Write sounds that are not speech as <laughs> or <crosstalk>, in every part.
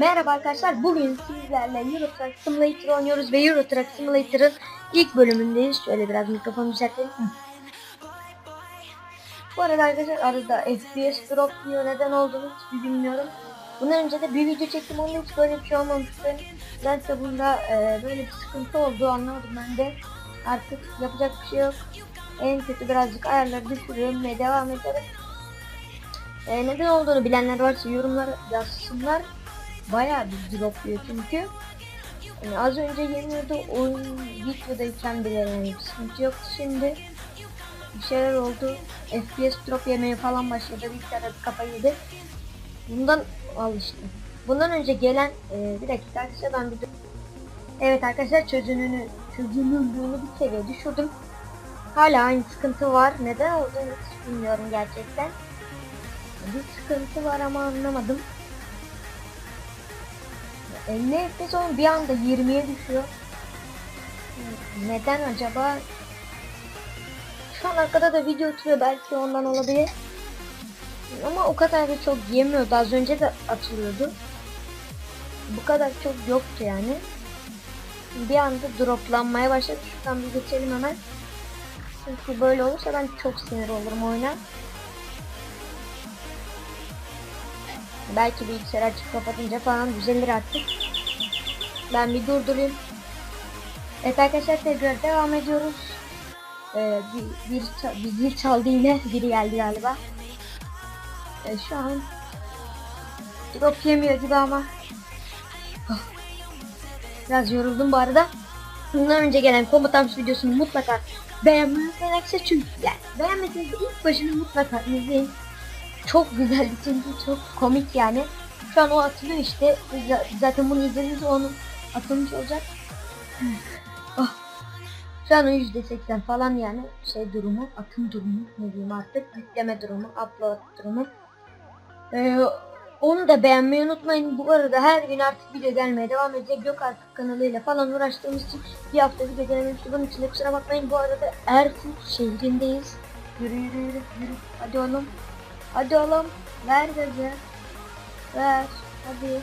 Merhaba arkadaşlar. Bugün sizlerle Euro Truck Simulator oynuyoruz ve Euro Truck Simulator'ın ilk bölümündeyiz. Şöyle biraz mikrofonu düzeltelim. Bu arada arkadaşlar arada FPS drop diyor. Neden olduğunu hiç bilmiyorum. Bundan önce de bir video çektim. Onda hiç böyle bir şey olmamıştı. Zaten bunda e, böyle bir sıkıntı olduğu anlamadım ben de. Artık yapacak bir şey yok. En kötü birazcık ayarları düşürüyorum ve devam ederim. E, neden olduğunu bilenler varsa yorumlara yazsınlar. Bayağı bir dropluyor çünkü. Yani az önce yemiyordu oyun videodayken bile yani bir sıkıntı yoktu şimdi. Bir şeyler oldu. FPS drop yemeye falan başladı. Bilgisayar kafayı yedi. Bundan al işte. Bundan önce gelen e, bir dakika arkadaşlar ben bir Evet arkadaşlar çözünürlüğünü çözünürlüğünü bir seviye düşürdüm. Hala aynı sıkıntı var. Neden olduğunu hiç bilmiyorum gerçekten. Bir sıkıntı var ama anlamadım. 50 FPS onun bir anda 20'ye düşüyor. Neden acaba? Şu an arkada da video oturuyor belki ondan olabilir. Ama o kadar da çok yemiyordu. Az önce de atılıyordu. Bu kadar çok yoktu yani. Bir anda droplanmaya başladı. Şuradan bir geçelim hemen. Çünkü böyle olursa ben çok sinir olurum oyuna. Belki bilgisayar açıp kapatınca falan düzelir artık. Ben bir durdurayım. Evet arkadaşlar tekrar devam ediyoruz. Ee, bir, bir, bir zil çaldı yine. Biri geldi galiba. Ee, şu an drop yemiyor gibi ama Ah. biraz yoruldum bu arada. Bundan önce gelen komutanmış videosunu mutlaka beğenmeyi unutmayın çünkü yani beğenmediğinizde ilk başını mutlaka izleyin. Çok güzeldi çünkü çok komik yani. Şu an o atılıyor işte. Zaten bunu izlediğinizde onun atılmış olacak. oh. <laughs> Şu an o %80 falan yani şey durumu, atım durumu ne diyeyim artık. Yükleme durumu, upload durumu. Ee, onu da beğenmeyi unutmayın. Bu arada her gün artık video gelmeye devam edecek. Yok artık kanalıyla falan uğraştığımız için bir hafta video gelememişti. Bunun için de kusura bakmayın. Bu arada Erfurt şehrindeyiz. Yürü yürü yürü yürü. Hadi oğlum. Hadi oğlum. Ver gazı. Ver. Hadi.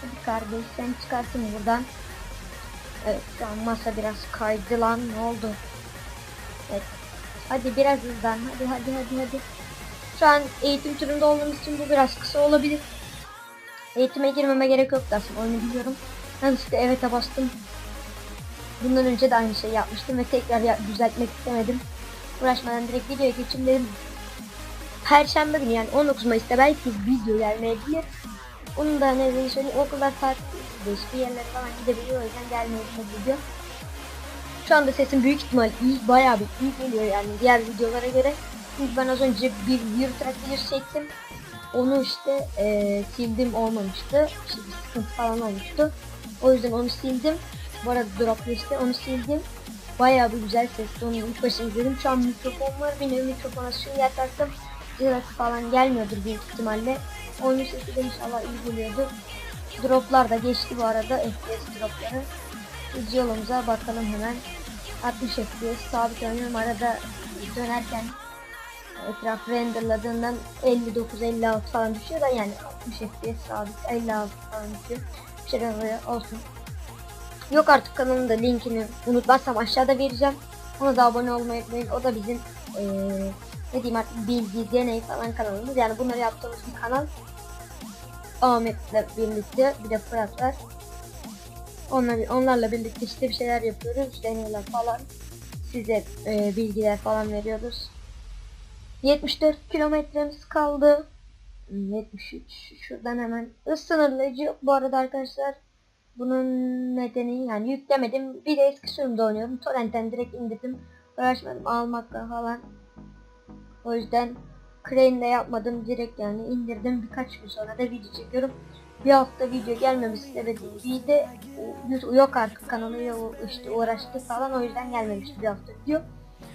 Hadi kardeş sen çıkarsın buradan. Evet şu an masa biraz kaydı lan. Ne oldu? Evet. Hadi biraz hızlan. Hadi hadi hadi hadi. Şu an eğitim turunda olduğumuz için bu biraz kısa olabilir. Eğitime girmeme gerek yoktu aslında oyunu biliyorum. İşte evet'e bastım. Bundan önce de aynı şey yapmıştım ve tekrar ya- düzeltmek istemedim. Uğraşmadan direkt videoya geçeyim dedim. Perşembe günü yani 19 Mayıs'ta belki video gelmeyebilir. Onun da nedeni söyleyeyim okullar tatil değişik yerlere falan gidebiliyor o yüzden gelmeyebilir video. Şu anda sesim büyük ihtimal iyi bayağı bir iyi geliyor yani diğer videolara göre. Çünkü ben az önce bir Truck video çektim. Onu işte eee, sildim olmamıştı. İşte bir sıkıntı falan olmuştu. O yüzden onu sildim. Bu arada droplu işte onu sildim. Bayağı bir güzel sesli onu ilk başta izledim. Şu an mikrofon var. Benim mikrofona şimdi yatarsam cırası falan gelmiyordur büyük ihtimalle. Oyun sesi de inşallah iyi geliyordur. Droplar da geçti bu arada FPS dropları. Biz yolumuza bakalım hemen. 60 FPS sabit oynuyorum arada dönerken etraf renderladığından 59-56 falan düşüyor da yani 60 FPS sabit 56 falan düşüyor. Bir şeyler olsun. Yok artık kanalın da linkini unutmazsam aşağıda vereceğim. Ona da abone olmayı unutmayın. O da bizim eee ne diyeyim artık bilgi, deney falan kanalımız. Yani bunları yaptığımız bir kanal. Ahmet'le birlikte bir de Fırat var. Onlar, onlarla birlikte işte bir şeyler yapıyoruz. Deneyler falan. Size eee, bilgiler falan veriyoruz. 74 kilometremiz kaldı. Hmm, 73. Şuradan hemen sınırlayıcı bu arada arkadaşlar. Bunun nedeni yani yüklemedim. Bir de eski sürümde oynuyorum. Torrent'ten direkt indirdim. Uğraşmadım almakla falan. O yüzden Crane'de yapmadım. Direkt yani indirdim. Birkaç gün sonra da video çekiyorum. Bir hafta video gelmemesi sebebi de e, yok artık kanalıyla işte uğraştı falan o yüzden gelmemişti bir hafta video.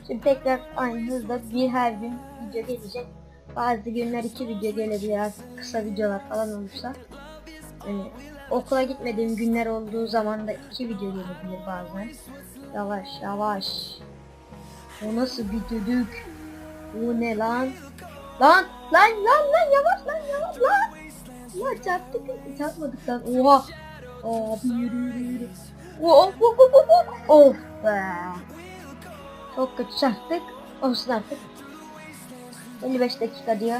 Şimdi tekrar aynı hızda bir her gün video gelecek. Bazı günler iki video gelebilir artık kısa videolar falan olursa. Yani okula gitmediğim günler olduğu zaman da iki video gelebilir bazen. Yavaş yavaş. O nasıl bir düdük? Bu ne lan? Lan lan lan lan yavaş lan yavaş lan. Ya çarptık. Çarpmadık lan. Oha. Abi yürü yürü yürü. Of of of of of. Of be. Çok kötü çarptık. Olsun artık. 55 dakika diyor.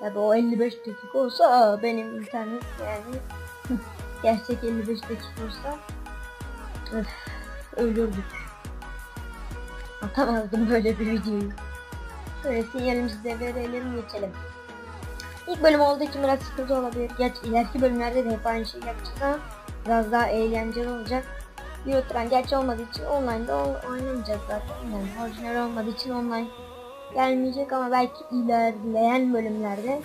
Tabi o 55 dakika olsa benim internet yani <laughs> gerçek 55 dakika olsa öf, ölürdük. Atamazdım böyle bir videoyu. Sinyalimizi de verelim geçelim. İlk bölüm olduğu için biraz sıkıntı olabilir. Geç ileriki bölümlerde de hep aynı şey yapacağız ama biraz daha eğlenceli olacak. Eurotran gerçi olmadığı için online'da oynamayacağız zaten. Yani orijinal olmadığı için online gelmeyecek ama belki ilerleyen bölümlerde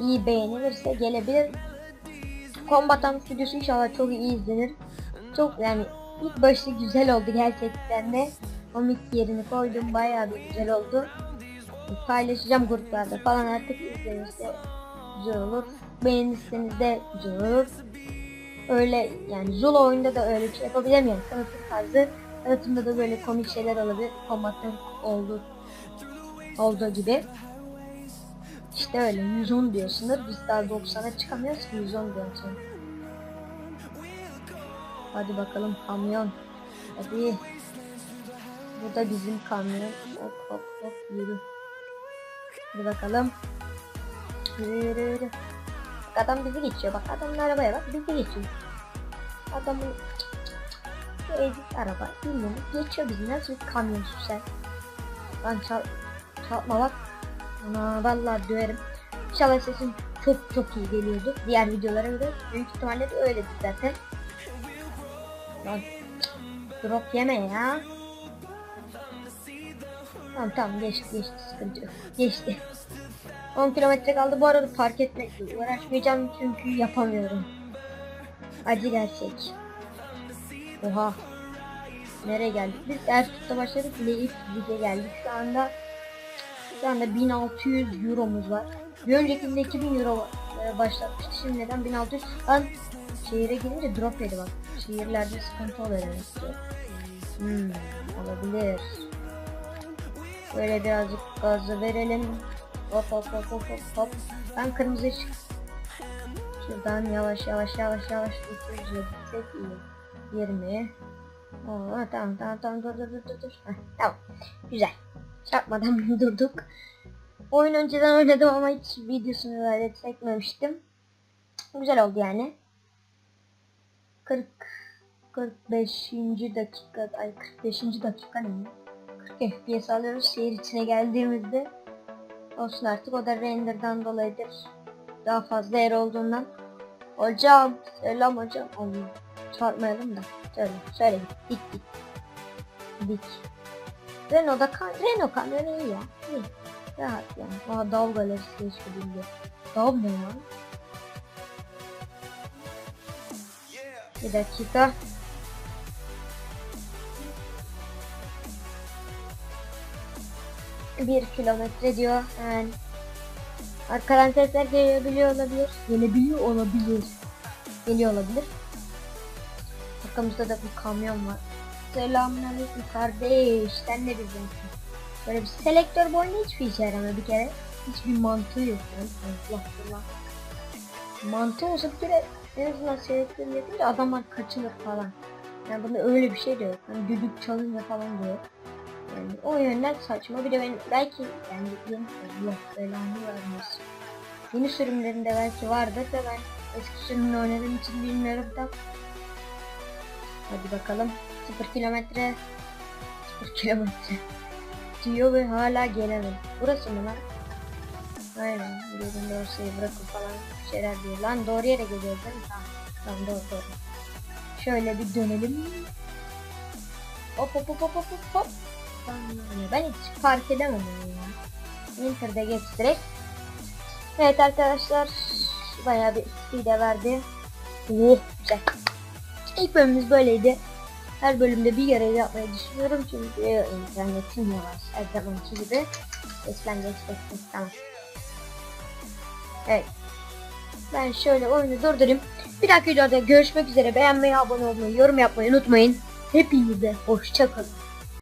iyi beğenilirse gelebilir. Combatant videosu inşallah çok iyi izlenir. Çok yani ilk başı güzel oldu gerçekten de. Komik yerini koydum bayağı bir güzel oldu. Paylaşacağım gruplarda falan artık izlenirse güzel olur. Beğenirseniz de güzel olur. Öyle yani Zula oyunda da öyle bir şey yapabilirim yani tanıtım tarzı. Tanıtımda da böyle komik şeyler olabilir. Combatant oldu olduğu gibi. İşte öyle 110 diyor sınır. Biz daha 90'a çıkamıyoruz ki 110 diyor sonra. Hadi bakalım kamyon. Hadi. Bu da bizim kamyon. Hop hop hop yürü. Hadi bakalım. Yürü yürü yürü. Bak adam bizi geçiyor. Bak adamın arabaya bak bizi geçiyor. Adamın bu ezik araba bilmiyorum geçiyor bizi nasıl bir kamyon sen. Lan çal çarpma bak. Ana vallahi döverim. İnşallah sesim çok çok iyi geliyordu. Diğer videolara göre büyük ihtimalle de öyledir zaten. Lan drop yeme ya. Tamam tamam geçti geçti sıkıntı yok. Geçti. 10 kilometre kaldı bu arada park etmekle uğraşmayacağım çünkü yapamıyorum. Acı gerçek. Oha. Nereye geldik? Biz Ertuğrul'da başladık. Leif Lig'e geldik. Şu anda şu anda 1600 euromuz var. Bir öncekinde 2000 euro e, başlatmıştı. Şimdi neden 1600? Lan şehire girince drop yedi bak. Şehirlerde sıkıntı oluyor. Hmm, olabilir. Böyle birazcık gazı verelim. Hop hop hop hop hop hop. Ben kırmızı ışık. Şuradan yavaş yavaş yavaş yavaş 200'e gitsek iyi. 20. Oo, tamam tamam tamam dur dur dur. dur. Heh, tamam. Güzel. Çarpmadan <laughs> durduk. Oyun önceden oynadım ama hiç videosunu böyle çekmemiştim. Güzel oldu yani. 40 45. dakika ay 45. dakika ne? 40 FPS alıyoruz şehir içine geldiğimizde. Olsun artık o da renderdan dolayıdır. Daha fazla yer olduğundan. Hocam selam hocam. Allah çarpmayalım da. Şöyle git dik dik. Dik. Renault'da kan Renault iyi ya. İyi. Rahat yani. Aa Dav galerisi geçebildi. Dav ne ya? Bir dakika. Bir kilometre diyor. Yani arkadan sesler gelebiliyor olabilir. Gelebiliyor olabilir. Geliyor olabilir. Arkamızda da bir kamyon var. Selamünaleyküm kardeş. Sen ne diyeceksin? Böyle bir selektör boyunda hiçbir işe yaramıyor bir kere. Hiçbir mantığı yok. Allah Allah. Mantığı olsa bir kere en azından selektör yapınca adamlar kaçılır falan. Yani bunda öyle bir şey de yok. Hani düdük çalınca falan diyor. Yani o yönden saçma. Bir de ben belki yani yeni Allah belanı vermesin. Yeni sürümlerinde belki vardır da ben eski sürümünü oynadığım için bilmiyorum da. Hadi bakalım. 0 kilometre. 0 kilometre. Diyor ve hala gelemem. Burası mı lan? Aynen. Gözün dorsayı bırakın falan şeyler diyor. Lan doğru yere geliyoruz değil mi? Tamam. Tamam doğru doğru. Şöyle bir dönelim. Hop hop hop hop hop hop Ben hiç fark edemem onu ya. Inter'de geç direkt. Evet arkadaşlar. Bayağı bir speed'e verdi. Güzel. İlk bölümümüz böyleydi. Her bölümde bir yere yapmayı düşünüyorum çünkü internetim yavaş her zamanki gibi. Geçten geç geç tamam. Evet. Ben şöyle oyunu durdurayım. Bir dahaki videoda görüşmek üzere. Beğenmeyi, abone olmayı, yorum yapmayı unutmayın. Hepinize hoşçakalın.